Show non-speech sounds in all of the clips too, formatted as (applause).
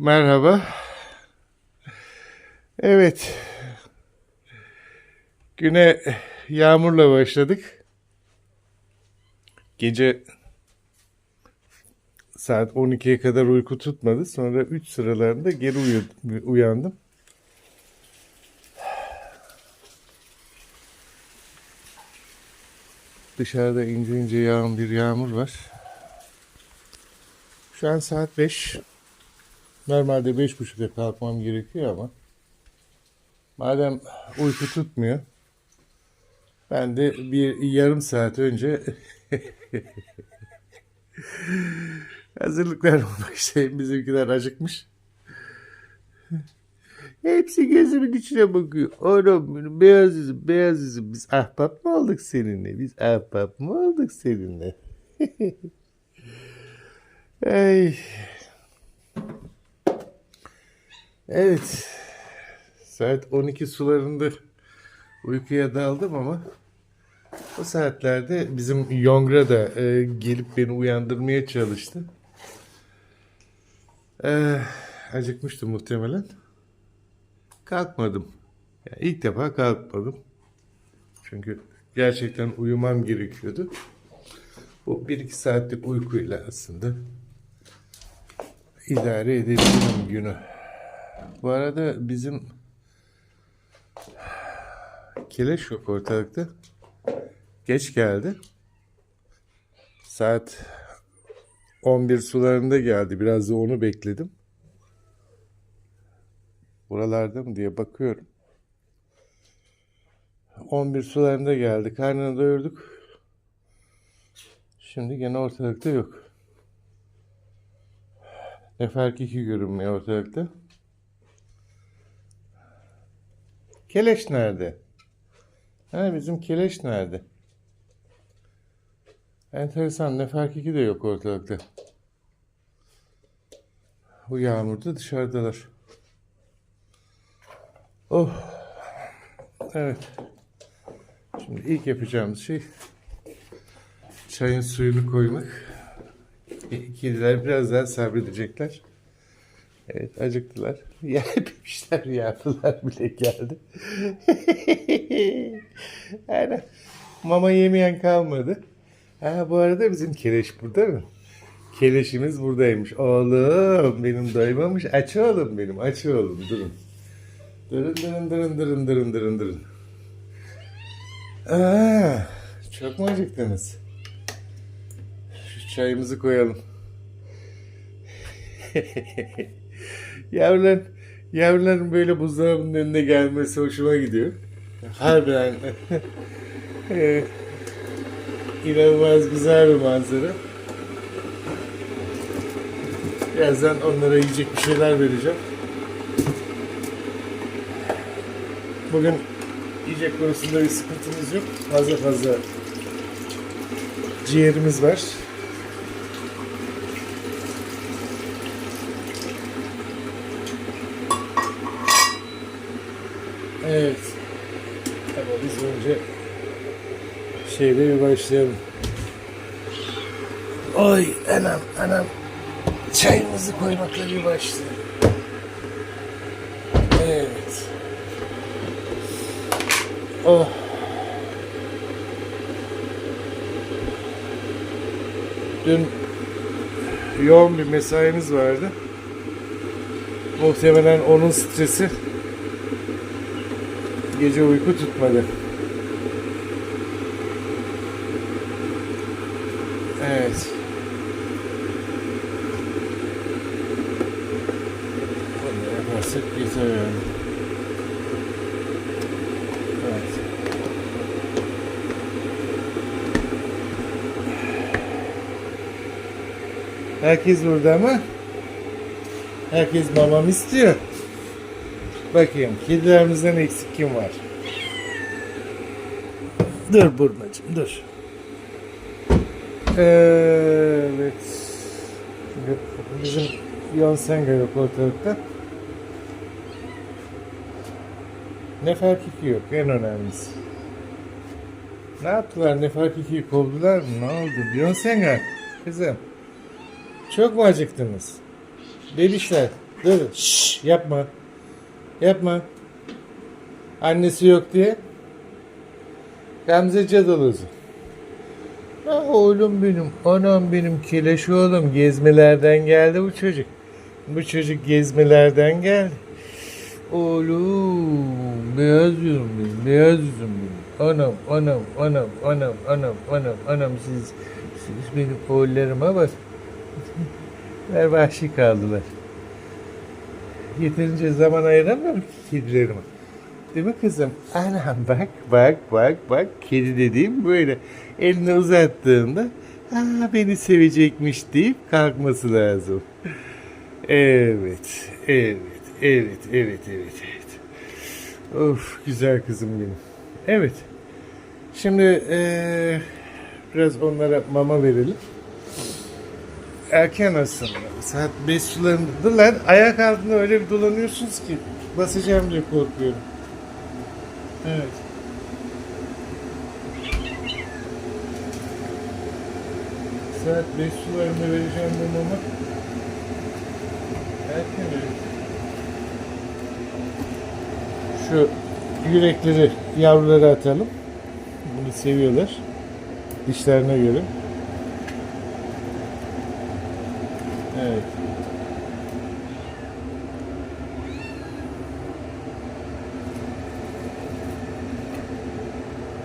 Merhaba. Evet. Güne yağmurla başladık. Gece saat 12'ye kadar uyku tutmadı. Sonra 3 sıralarında geri uyu- uyandım. Dışarıda ince ince yağan bir yağmur var. Şu an saat 5. Normalde beş buçukta kalkmam gerekiyor ama madem uyku tutmuyor ben de bir yarım saat önce (laughs) hazırlıklar başlayayım. Bizimkiler acıkmış. Hepsi gözümün içine bakıyor. Oğlum beyaz yüzüm, beyaz yüzüm. Biz ahbap mı olduk seninle? Biz ahbap mı olduk seninle? (laughs) Ay. Evet. Saat 12 sularında uykuya daldım ama o saatlerde bizim Yongra da e, gelip beni uyandırmaya çalıştı. E, acıkmıştı muhtemelen. Kalkmadım. Yani ilk defa kalkmadım. Çünkü gerçekten uyumam gerekiyordu. Bu 1-2 saatlik uykuyla aslında idare edebilirim günü. Bu arada bizim Keleş yok ortalıkta. Geç geldi. Saat 11 sularında geldi. Biraz da onu bekledim. Buralarda mı diye bakıyorum. 11 sularında geldi. Karnını doyurduk. Şimdi gene ortalıkta yok. Neferk 2 görünmüyor ortalıkta. Keleş nerede? Ha bizim keleş nerede? Enteresan Neferk 2 de yok ortalıkta. Bu yağmurda dışarıdalar. Oh. Evet. Şimdi ilk yapacağımız şey çayın suyunu koymak. Kediler biraz daha sabredecekler. Evet acıktılar. (laughs) Yemişler yavrular bile geldi. (laughs) yani mama yemeyen kalmadı. Ha, bu arada bizim keleş burada mı? Keleşimiz buradaymış. Oğlum benim doymamış. Aç oğlum benim. Aç oğlum. Durun. Durun durun durun durun durun durun durun. Aa, çok mu acıktınız? Şu çayımızı koyalım. (laughs) Yavrular, yavruların böyle buzdolabının önüne gelmesi hoşuma gidiyor. Harbiden (laughs) e, inanılmaz güzel bir manzara. Birazdan onlara yiyecek bir şeyler vereceğim. Bugün yiyecek konusunda bir sıkıntımız yok. Fazla fazla ciğerimiz var. Evet. Ama biz önce şeyle bir başlayalım. Oy anam anam. Çayımızı koymakla bir başlayalım. Evet. Oh. Dün yoğun bir mesaimiz vardı. Muhtemelen onun stresi gece uyku tutmadı. Evet. Bunu yani. Evet. Herkes burada mı? Herkes mamam istiyor. Bakayım kedilerimizden eksik kim var? Dur Burnacığım dur. Evet. Bizim Yonsenga yok ortalıkta. Nefer Kiki yok en önemlisi. Ne yaptılar? Nefer Kiki'yi kovdular mı? Ne oldu? Yonsenga kızım. Çok mu acıktınız? Bebişler. Dur. Şşş yapma. Yapma. Annesi yok diye. Gamze cadalozu. Ha, oğlum benim, anam benim keleş oğlum. Gezmelerden geldi bu çocuk. Bu çocuk gezmelerden geldi. Oğlum, beyaz yüzüm benim, beyaz yüzüm benim. Anam, anam, anam, anam, anam, anam, anam siz, siz benim oğullarıma bak. (laughs) Ver vahşi kaldılar. Yeterince zaman ayıramıyorum ki kedilerime. Değil mi kızım? Anam bak bak bak bak kedi dediğim böyle elini uzattığında Aa, beni sevecekmiş deyip kalkması lazım. Evet, evet, evet, evet, evet, evet. Of güzel kızım benim. Evet. Şimdi eee, biraz onlara mama verelim. Erken aslında. Saat 5 sularında. Dur lan ayak altında öyle bir dolanıyorsunuz ki basacağım diye korkuyorum. Evet. Saat 5 sularında vereceğim bu mama. Erken evet. Şu yürekleri yavrulara atalım. Bunu seviyorlar. Dişlerine göre. Evet.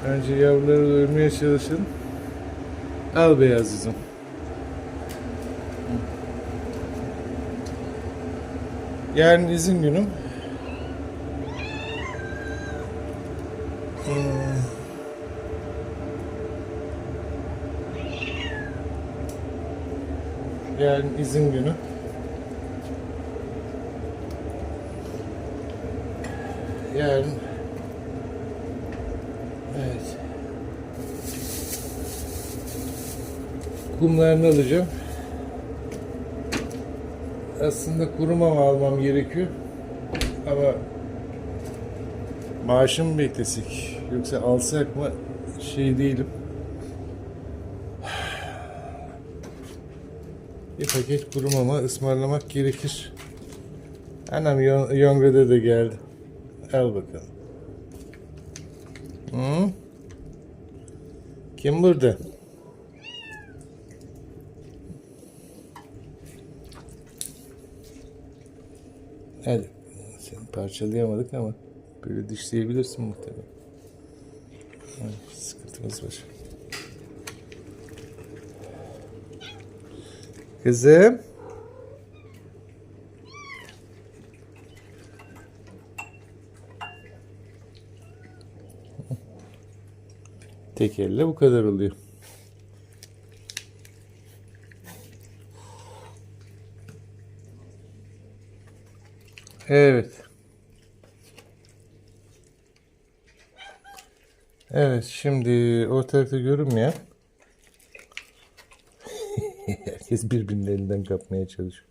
Önce yavruları doyurmaya çalışın. Al beyaz yüzüm. Yarın izin günüm. Yarın izin günü. Yarın Evet. Kumlarını alacağım. Aslında kuru mama almam gerekiyor. Ama maaşımı mı beklesek? Yoksa alsak mı şey değilim. Bir paket kuru mama ısmarlamak gerekir. Yon- Yongre'de de geldi. Al bakalım. Hı? Kim burada? Hadi. Seni parçalayamadık ama böyle dişleyebilirsin muhtemelen. Sıkıntımız var. Kızım. Tek elle bu kadar oluyor. Evet. Evet şimdi ortalıkta görünmeyen (laughs) herkes birbirinin elinden kapmaya çalışıyor.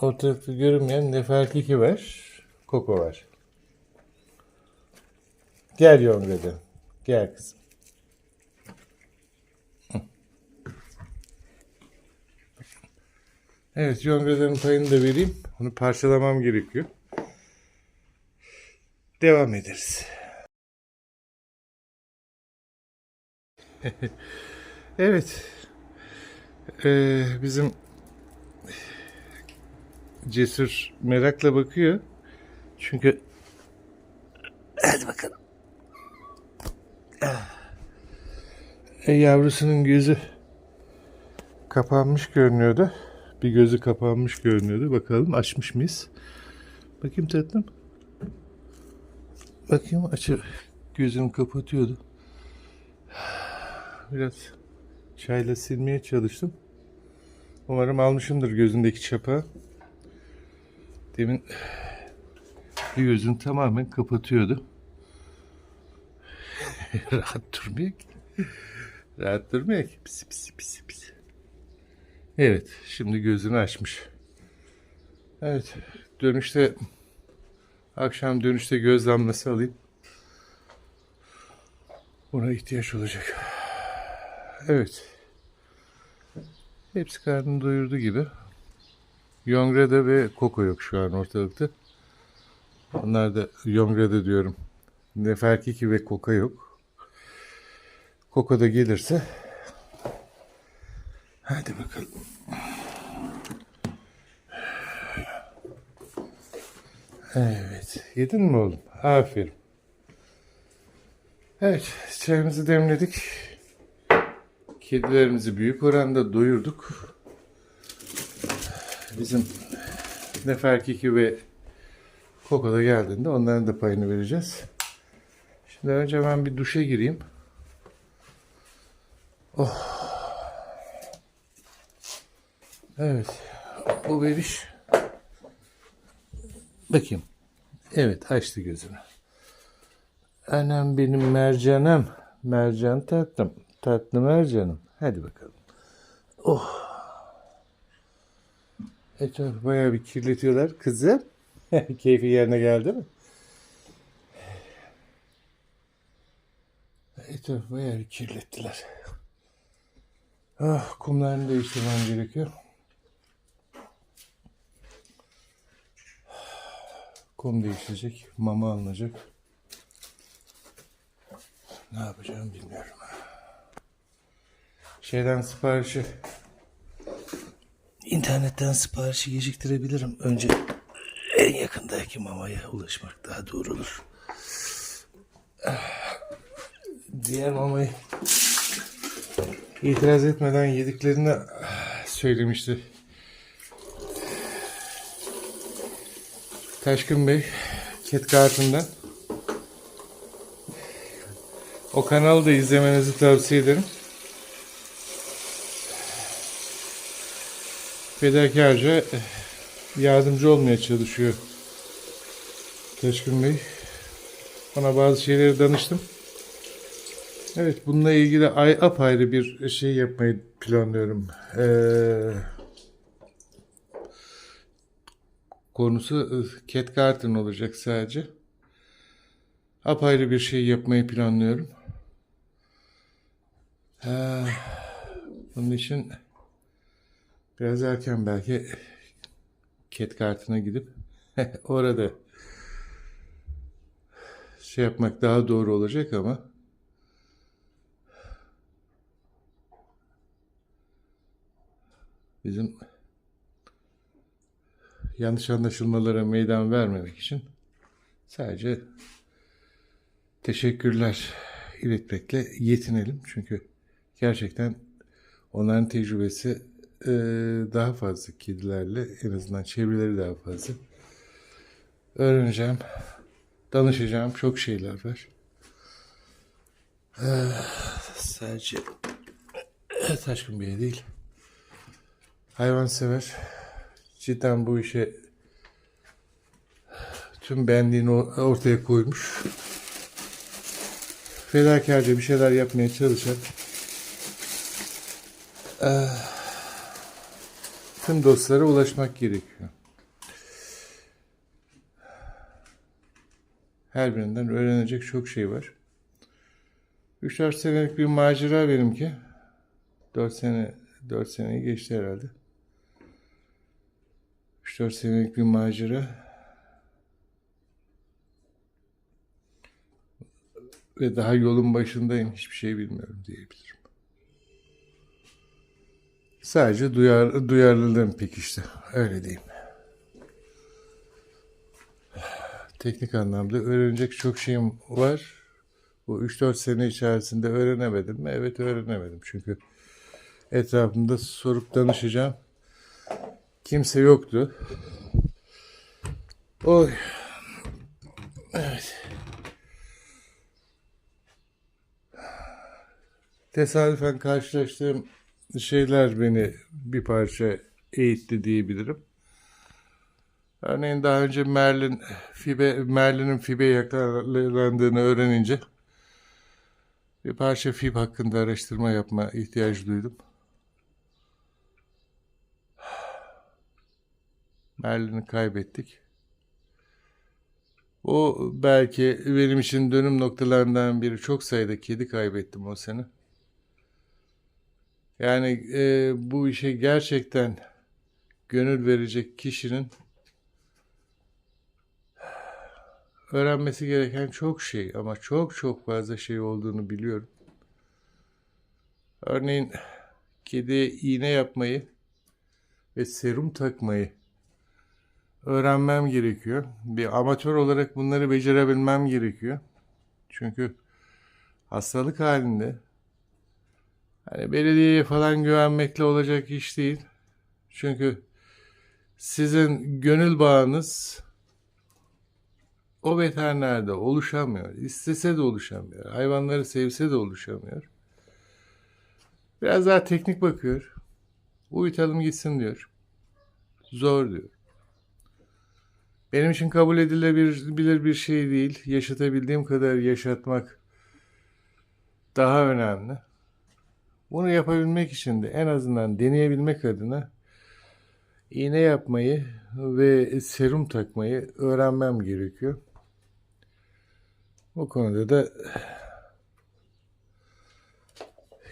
Ortalıkta görünmeyen Nefertiti var. Koko var. Gel Yonga'da. Gel kızım. Evet Yonga'ların payını da vereyim. Onu parçalamam gerekiyor. Devam ederiz. (laughs) evet. Ee, bizim Cesur merakla bakıyor. Çünkü hadi bakalım. E, yavrusunun gözü kapanmış görünüyordu. Bir gözü kapanmış görünüyordu. Bakalım açmış mıyız? Bakayım tatlım. Bakayım açı gözünü kapatıyordu. Biraz çayla silmeye çalıştım. Umarım almışımdır gözündeki çapağı. Demin (sighs) bir gözünü tamamen kapatıyordu. (laughs) Rahat durmuyor. Rahat durmuyor ki. Pis pis pis pis. Evet, şimdi gözünü açmış. Evet, dönüşte akşam dönüşte göz damlası alayım. Buna ihtiyaç olacak. Evet. Hepsi karnını doyurdu gibi. Yongrede ve Koko yok şu an ortalıkta. Onlar da Yongrede diyorum. Neferkiki ve Koka yok. Koko da gelirse hadi bakalım. Evet. Yedin mi oğlum? Aferin. Evet. Çayımızı demledik. Kedilerimizi büyük oranda doyurduk. Bizim Neferkiki ve Koko da geldiğinde onların da payını vereceğiz. Şimdi önce ben bir duşa gireyim. Oh. Evet. Bu beriş. Bakayım. Evet açtı gözünü. Anam benim mercanım. Mercan tatlım. Tatlı mercanım. Hadi bakalım. Oh. Etrafı bayağı bir kirletiyorlar. Kızım. (laughs) Keyfi yerine geldi mi? Etrafı bayağı bir kirlettiler. Ah, kumlarını değiştirmem gerekiyor. Kum değişecek, mama alınacak. Ne yapacağım bilmiyorum. Şeyden siparişi İnternetten siparişi geciktirebilirim. Önce en yakındaki mamaya ulaşmak daha doğru olur. Diğer mamayı itiraz etmeden yediklerini söylemişti. Taşkın Bey, Ket Kartı'ndan. O kanalı da izlemenizi tavsiye ederim. Fedakarca yardımcı olmaya çalışıyor Taşkın Bey. Bana bazı şeyleri danıştım. Evet bununla ilgili ay apayrı bir şey yapmayı planlıyorum. Ee, konusu Cat Garden olacak sadece. Apayrı bir şey yapmayı planlıyorum. Ee, bunun için Biraz erken belki ket kartına gidip (laughs) orada şey yapmak daha doğru olacak ama bizim yanlış anlaşılmalara meydan vermemek için sadece teşekkürler iletmekle yetinelim. Çünkü gerçekten onların tecrübesi e, daha fazla kedilerle en azından çevreleri daha fazla öğreneceğim. Danışacağım. Çok şeyler var. Ee, sadece taşkın yer değil. Hayvan sever. Cidden bu işe tüm benliğini ortaya koymuş. Fedakarca bir şeyler yapmaya çalışan ee, tüm dostlara ulaşmak gerekiyor. Her birinden öğrenecek çok şey var. 3-4 senelik bir macera benimki. 4 sene 4 seneyi geçti herhalde. 3-4 senelik bir macera. Ve daha yolun başındayım. Hiçbir şey bilmiyorum diyebilirim. Sadece duyar, duyarlılığım pek işte. Öyle diyeyim. Teknik anlamda öğrenecek çok şeyim var. Bu 3-4 sene içerisinde öğrenemedim mi? Evet öğrenemedim. Çünkü etrafımda sorup danışacağım. Kimse yoktu. Oy. Evet. Tesadüfen karşılaştığım şeyler beni bir parça eğitti diyebilirim. Örneğin daha önce Merlin fibe Merlin'in fibe yakalandığını öğrenince bir parça fib hakkında araştırma yapma ihtiyacı duydum. Merlin'i kaybettik. O belki benim için dönüm noktalarından biri. Çok sayıda kedi kaybettim o sene. Yani e, bu işe gerçekten gönül verecek kişinin öğrenmesi gereken çok şey ama çok çok fazla şey olduğunu biliyorum. Örneğin kediye iğne yapmayı ve serum takmayı öğrenmem gerekiyor. Bir amatör olarak bunları becerebilmem gerekiyor. Çünkü hastalık halinde hani belediyeye falan güvenmekle olacak iş değil. Çünkü sizin gönül bağınız o veterinerde oluşamıyor. İstese de oluşamıyor. Hayvanları sevse de oluşamıyor. Biraz daha teknik bakıyor. Uyutalım gitsin diyor. Zor diyor. Benim için kabul edilebilir bir şey değil. Yaşatabildiğim kadar yaşatmak daha önemli. Bunu yapabilmek için de en azından deneyebilmek adına iğne yapmayı ve serum takmayı öğrenmem gerekiyor. Bu konuda da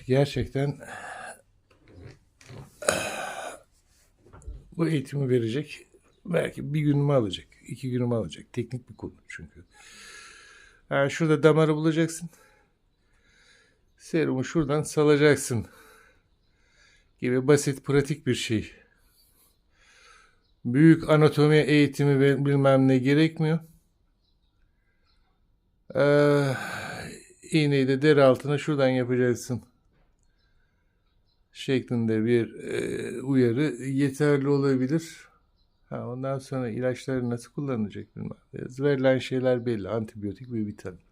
gerçekten bu eğitimi verecek belki bir günümü alacak, iki günümü alacak. Teknik bir konu çünkü. Yani şurada damarı bulacaksın. Serumu şuradan salacaksın. Gibi basit, pratik bir şey. Büyük anatomi eğitimi bilmem ne gerekmiyor. Ee, iğneyi de deri altına şuradan yapacaksın. Şeklinde bir e, uyarı yeterli olabilir. Ha, ondan sonra ilaçları nasıl kullanılacak bilmem. Verilen şeyler belli. Antibiyotik ve vitamin.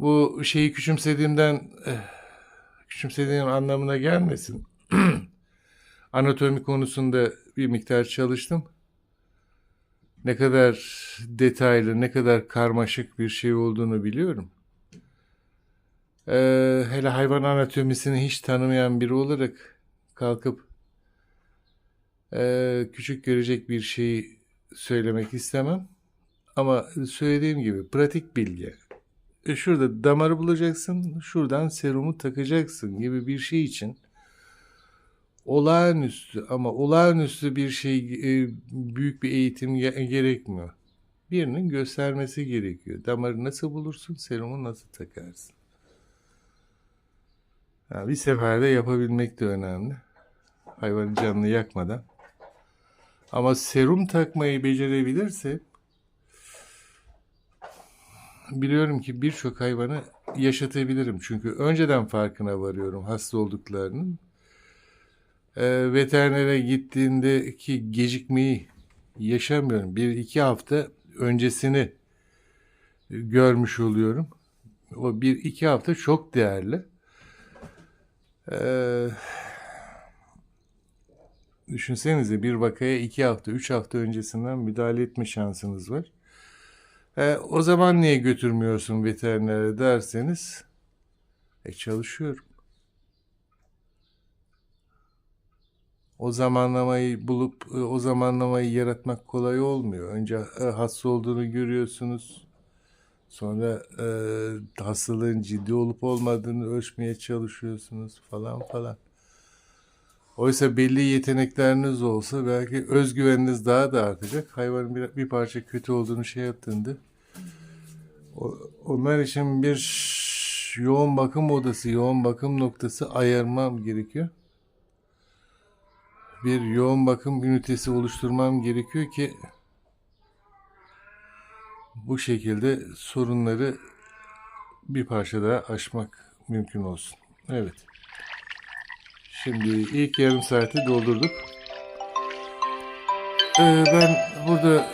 Bu şeyi küçümsediğimden eh, küçümsediğim anlamına gelmesin. (clears throat) Anatomi konusunda bir miktar çalıştım. Ne kadar detaylı, ne kadar karmaşık bir şey olduğunu biliyorum. Ee, hele hayvan anatomisini hiç tanımayan biri olarak kalkıp e, küçük görecek bir şeyi söylemek istemem. Ama söylediğim gibi pratik bilgi. E, şurada damarı bulacaksın, şuradan serumu takacaksın gibi bir şey için olağanüstü ama olağanüstü bir şey e, büyük bir eğitim ge- gerekmiyor. Birinin göstermesi gerekiyor. Damarı nasıl bulursun, serumu nasıl takarsın? Ha, bir seferde yapabilmek de önemli. Hayvanın canını yakmadan. Ama serum takmayı becerebilirse biliyorum ki birçok hayvanı yaşatabilirim. Çünkü önceden farkına varıyorum hasta olduklarının. Ee, veterinere gittiğindeki gecikmeyi yaşamıyorum. Bir iki hafta öncesini görmüş oluyorum. O bir iki hafta çok değerli. Ee, düşünsenize bir vakaya iki hafta, üç hafta öncesinden müdahale etme şansınız var. Ee, o zaman niye götürmüyorsun veterinere derseniz, e çalışıyorum. O zamanlamayı bulup e, o zamanlamayı yaratmak kolay olmuyor. Önce e, hasta olduğunu görüyorsunuz. Sonra e, hastalığın ciddi olup olmadığını ölçmeye çalışıyorsunuz falan falan. Oysa belli yetenekleriniz olsa belki özgüveniniz daha da artacak. Hayvanın bir, bir parça kötü olduğunu şey yaptığında onlar için bir yoğun bakım odası, yoğun bakım noktası ayırmam gerekiyor. Bir yoğun bakım ünitesi oluşturmam gerekiyor ki bu şekilde sorunları bir parça daha aşmak mümkün olsun. Evet. Şimdi ilk yarım saati doldurduk. Ee, ben burada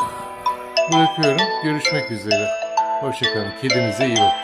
bırakıyorum. Görüşmek üzere. Hoşçakalın. Kedinize iyi bakın.